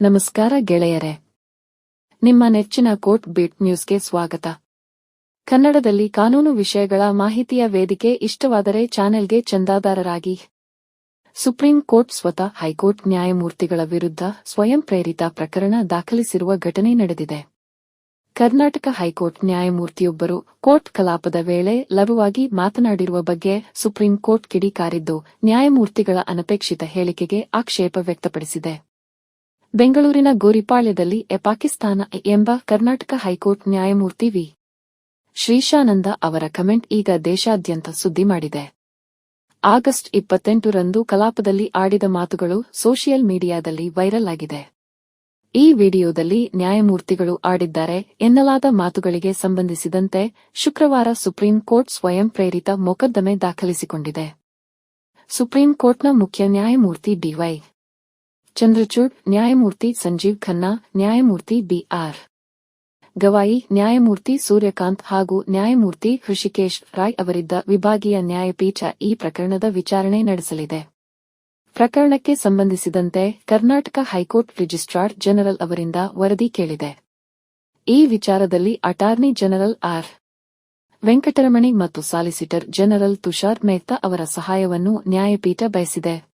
ನಮಸ್ಕಾರ ಗೆಳೆಯರೆ. ನಿಮ್ಮ ನೆಚ್ಚಿನ ಕೋರ್ಟ್ ಬೀಟ್ ನ್ಯೂಸ್ಗೆ ಸ್ವಾಗತ. ಕನ್ನಡದಲ್ಲಿ ಕಾನೂನು ವಿಷಯಗಳ ಮಾಹಿತಿಯ ವೇದಿಕೆ ಇಷ್ಟವಾದರೆ ಚಾನೆಲ್ಗೆ ಚಂದಾದಾರರಾಗಿ. ಸುಪ್ರೀಂ ಕೋರ್ಟ್ ಸ್ವತಃ ಹೈಕೋರ್ಟ್ ನ್ಯಾಯಮೂರ್ತಿಗಳ ವಿರುದ್ಧ ಸ್ವಯಂ ಪ್ರೇರಿತ ಪ್ರಕರಣ ದಾಖಲಿಸಿರುವ ಘಟನೆ ನಡೆದಿದೆ. ಕರ್ನಾಟಕ ಹೈಕೋರ್ಟ್ ನ್ಯಾಯಮೂರ್ತಿಯೊಬ್ಬರು ಕೋರ್ಟ್ ಕಲಾಪದ ವೇಳೆ ಲಘುವಾಗಿ ಮಾತನಾಡಿರುವ ಬಗ್ಗೆ ಸುಪ್ರೀಂ ಕೋರ್ಟ್ ಕಿಡಿಕಾರಿದ್ದು ನ್ಯಾಯಮೂರ್ತಿಗಳ ಅನಪೇಕ್ಷಿತ ಹೇಳಿಕೆಗೆ ಆಕ್ಷೇಪ ವ್ಯಕ್ತಪಡಿಸಿದೆ. ಬೆಂಗಳೂರಿನ ಗೋರಿಪಾಳ್ಯದಲ್ಲಿ ಎ ಪಾಕಿಸ್ತಾನ ಎಂಬ ಕರ್ನಾಟಕ ಹೈಕೋರ್ಟ್ ನ್ಯಾಯಮೂರ್ತಿ ವಿ. ಶ್ರೀಶಾನಂದ ಅವರ ಕಮೆಂಟ್ ಈಗ ದೇಶಾದ್ಯಂತ ಸುದ್ದಿ ಮಾಡಿದೆ. ಆಗಸ್ಟ್ ಇಪ್ಪತ್ತೆಂಟರಂದು ಕಲಾಪದಲ್ಲಿ ಆಡಿದ ಮಾತುಗಳು ಸೋಷಿಯಲ್ ಮೀಡಿಯಾದಲ್ಲಿ ವೈರಲ್ ಆಗಿದೆ. ಈ ವಿಡಿಯೋದಲ್ಲಿ ನ್ಯಾಯಮೂರ್ತಿಗಳು ಆಡಿದ್ದಾರೆ ಎನ್ನಲಾದ ಮಾತುಗಳಿಗೆ ಸಂಬಂಧಿಸಿದಂತೆ ಶುಕ್ರವಾರ ಸುಪ್ರೀಂ ಕೋರ್ಟ್ ಸ್ವಯಂ ಪ್ರೇರಿತ ಮೊಕದ್ದಮೆ ದಾಖಲಿಸಿಕೊಂಡಿದೆ. ಸುಪ್ರೀಂ ಕೋರ್ಟ್ನ ಮುಖ್ಯ ನ್ಯಾಯಮೂರ್ತಿ ಡಿವೈ ಚಂದ್ರಚೂಡ್, ನ್ಯಾಯಮೂರ್ತಿ ಸಂಜೀವ್ ಖನ್ನಾ, ನ್ಯಾಯಮೂರ್ತಿ ಬಿಆರ್. ಗವಾಯಿ, ನ್ಯಾಯಮೂರ್ತಿ ಸೂರ್ಯಕಾಂತ್ ಹಾಗೂ ನ್ಯಾಯಮೂರ್ತಿ ಹೃಷಿಕೇಶ್ ರಾಯ್ ಅವರಿದ್ದ ವಿಭಾಗೀಯ ನ್ಯಾಯಪೀಠ ಈ ಪ್ರಕರಣದ ವಿಚಾರಣೆ ನಡೆಸಲಿದೆ. ಪ್ರಕರಣಕ್ಕೆ ಸಂಬಂಧಿಸಿದಂತೆ ಕರ್ನಾಟಕ ಹೈಕೋರ್ಟ್ ರಿಜಿಸ್ಟ್ರಾರ್ ಜನರಲ್ ಅವರಿಂದ ವರದಿ ಕೇಳಿದೆ. ಈ ವಿಚಾರದಲ್ಲಿ ಅಟಾರ್ನಿ ಜನರಲ್ ಆರ್. ವೆಂಕಟರಮಣಿ ಮತ್ತು ಸಾಲಿಸಿಟರ್ ಜನರಲ್ ತುಷಾರ್ ಮೆಹ್ತಾ ಅವರ ಸಹಾಯವನ್ನು ನ್ಯಾಯಪೀಠ ಬಯಸಿದೆ.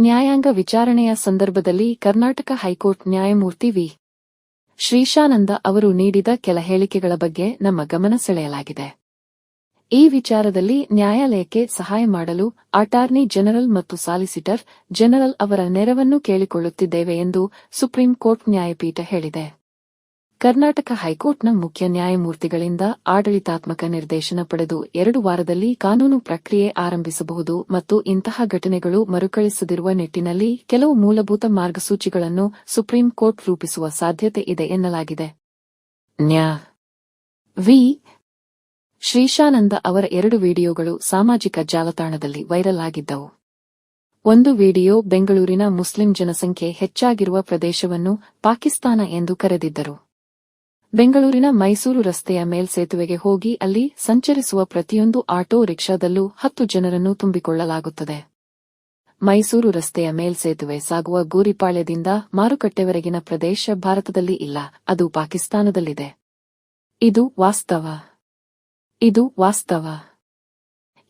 ನ್ಯಾಯಾಂಗ ವಿಚಾರಣೆಯ ಸಂದರ್ಭದಲ್ಲಿ ಕರ್ನಾಟಕ ಹೈಕೋರ್ಟ್ ನ್ಯಾಯಮೂರ್ತಿ ವಿ. ಶ್ರೀಶಾನಂದ ಅವರು ನೀಡಿದ ಕೆಲ ಹೇಳಿಕೆಗಳ ಬಗ್ಗೆ ನಮ್ಮ ಗಮನ ಸೆಳೆಯಲಾಗಿದೆ. ಈ ವಿಚಾರದಲ್ಲಿ ನ್ಯಾಯಾಲಯಕ್ಕೆ ಸಹಾಯ ಮಾಡಲು ಅಟಾರ್ನಿ ಜನರಲ್ ಮತ್ತು ಸಾಲಿಸಿಟರ್ ಜನರಲ್ ಅವರ ನೆರವನ್ನು ಕೇಳಿಕೊಳ್ಳುತ್ತಿದ್ದೇವೆ ಎಂದು ಸುಪ್ರೀಂ ಕೋರ್ಟ್ ನ್ಯಾಯಪೀಠ ಹೇಳಿದೆ. ಕರ್ನಾಟಕ ಹೈಕೋರ್ಟ್ನ ಮುಖ್ಯ ನ್ಯಾಯಮೂರ್ತಿಗಳಿಂದ ಆಡಳಿತಾತ್ಮಕ ನಿರ್ದೇಶನ ಪಡೆದು ಎರಡು ವಾರದಲ್ಲಿ ಕಾನೂನು ಪ್ರಕ್ರಿಯೆ ಆರಂಭಿಸಬಹುದು ಮತ್ತು ಇಂತಹ ಘಟನೆಗಳು ಮರುಕಳಿಸದಿರುವ ನಿಟ್ಟಿನಲ್ಲಿ ಕೆಲವು ಮೂಲಭೂತ ಮಾರ್ಗಸೂಚಿಗಳನ್ನು ಸುಪ್ರೀಂ ಕೋರ್ಟ್ ರೂಪಿಸುವ ಸಾಧ್ಯತೆ ಇದೆ ಎನ್ನಲಾಗಿದೆ. ನ್ಯಾ. ವಿ. ಶ್ರೀಶಾನಂದ ಅವರ ಎರಡು ವಿಡಿಯೋಗಳು ಸಾಮಾಜಿಕ ಜಾಲತಾಣದಲ್ಲಿ ವೈರಲ್ ಆಗಿದ್ದವು. ಒಂದು ವಿಡಿಯೋ ಬೆಂಗಳೂರಿನ ಮುಸ್ಲಿಂ ಜನಸಂಖ್ಯೆ ಹೆಚ್ಚಾಗಿರುವ ಪ್ರದೇಶವನ್ನು ಪಾಕಿಸ್ತಾನ ಎಂದು ಕರೆದಿದ್ದರು. ಬೆಂಗಳೂರಿನ ಮೈಸೂರು ರಸ್ತೆಯ ಮೇಲ್ಸೇತುವೆಗೆ ಹೋಗಿ ಅಲ್ಲಿ ಸಂಚರಿಸುವ ಪ್ರತಿಯೊಂದು ಆಟೋ ರಿಕ್ಷಾದಲ್ಲೂ ಹತ್ತು ಜನರನ್ನು ತುಂಬಿಕೊಳ್ಳಲಾಗುತ್ತದೆ. ಮೈಸೂರು ರಸ್ತೆಯ ಮೇಲ್ಸೇತುವೆ ಸಾಗುವ ಗೂರಿಪಾಳ್ಯದಿಂದ ಮಾರುಕಟ್ಟೆವರೆಗಿನ ಪ್ರದೇಶ ಭಾರತದಲ್ಲಿ ಇಲ್ಲ, ಅದು ಪಾಕಿಸ್ತಾನದಲ್ಲಿದೆ. ಇದು ವಾಸ್ತವ. ಇದು ವಾಸ್ತವ.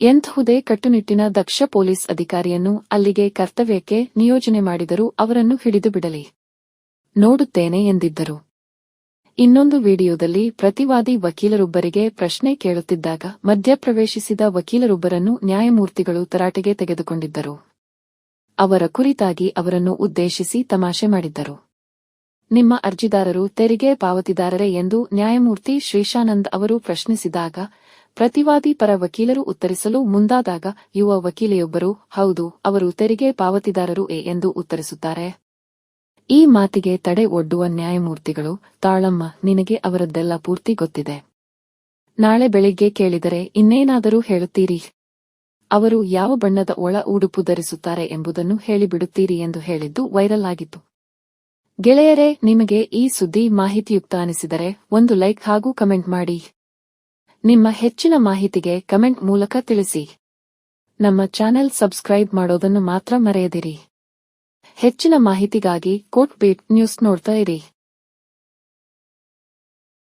ಎಂತಹುದೇ ಕಟ್ಟುನಿಟ್ಟಿನ ದಕ್ಷ ಪೊಲೀಸ್ ಅಧಿಕಾರಿಯನ್ನು ಅಲ್ಲಿಗೆ ಕರ್ತವ್ಯಕ್ಕೆ ನಿಯೋಜನೆ ಮಾಡಿದರೂ ಅವರನ್ನು ಹಿಡಿದು ಬಿಡಲಿ. ನೋಡುತ್ತೇನೆ ಎಂದಿದ್ದರು. ಇನ್ನೊಂದು ವಿಡಿಯೋದಲ್ಲಿ ಪ್ರತಿವಾದಿ ವಕೀಲರೊಬ್ಬರಿಗೆ ಪ್ರಶ್ನೆ ಕೇಳುತ್ತಿದ್ದಾಗ ಮಧ್ಯಪ್ರವೇಶಿಸಿದ ವಕೀಲರೊಬ್ಬರನ್ನು ನ್ಯಾಯಮೂರ್ತಿಗಳು ತರಾಟೆಗೆ ತೆಗೆದುಕೊಂಡಿದ್ದರು. ಅವರ ಕುರಿತಾಗಿ ಅವರನ್ನು ಉದ್ದೇಶಿಸಿ ತಮಾಷೆ ಮಾಡಿದ್ದರು. ನಿಮ್ಮ ಅರ್ಜಿದಾರರು ತೆರಿಗೆ ಪಾವತಿದಾರರೇ ಎಂದು ನ್ಯಾಯಮೂರ್ತಿ ಶ್ರೀಶಾನಂದ್ ಅವರು ಪ್ರಶ್ನಿಸಿದಾಗ, ಪ್ರತಿವಾದಿ ಪರ ವಕೀಲರು ಉತ್ತರಿಸಲು ಮುಂದಾದಾಗ, ಯುವ ವಕೀಲೆಯೊಬ್ಬರು, ಹೌದು, ಅವರು ತೆರಿಗೆ ಪಾವತಿದಾರರು ಎ ಎಂದು ಉತ್ತರಿಸುತ್ತಾರೆ. ಈ ಮಾತಿಗೆ ತಡೆ ಒಡ್ಡುವ ನ್ಯಾಯಮೂರ್ತಿಗಳು, ತಾಳಮ್ಮ, ನಿನಗೆ ಅವರದ್ದೆಲ್ಲ ಪೂರ್ತಿ ಗೊತ್ತಿದೆ. ನಾಳೆ ಬೆಳಿಗ್ಗೆ ಕೇಳಿದರೆ ಇನ್ನೇನಾದರೂ ಹೇಳುತ್ತೀರಿ? ಅವರು ಯಾವ ಬಣ್ಣದ ಒಳ ಉಡುಪು ಧರಿಸುತ್ತಾರೆ ಎಂಬುದನ್ನು ಹೇಳಿಬಿಡುತ್ತೀರಿ ಎಂದು ಹೇಳಿದ್ದು ವೈರಲ್ ಆಗಿತ್ತು. ಗೆಳೆಯರೇ, ನಿಮಗೆ ಈ ಸುದ್ದಿ ಮಾಹಿತಿಯುಕ್ತ ಅನಿಸಿದರೆ ಒಂದು ಲೈಕ್ ಹಾಗೂ ಕಮೆಂಟ್ ಮಾಡಿ. ನಿಮ್ಮ ಹೆಚ್ಚಿನ ಮಾಹಿತಿಗೆ ಕಮೆಂಟ್ ಮೂಲಕ ತಿಳಿಸಿ. ನಮ್ಮ ಚಾನೆಲ್ ಸಬ್ಸ್ಕ್ರೈಬ್ ಮಾಡೋದನ್ನು ಮಾತ್ರ ಮರೆಯದಿರಿ. ಹೆಚ್ಚಿನ ಮಾಹಿತಿಗಾಗಿ ಕೋಟ್ ಬೀಟ್ ನ್ಯೂಸ್ ನೋಡ್ತಾ ಇರಿ.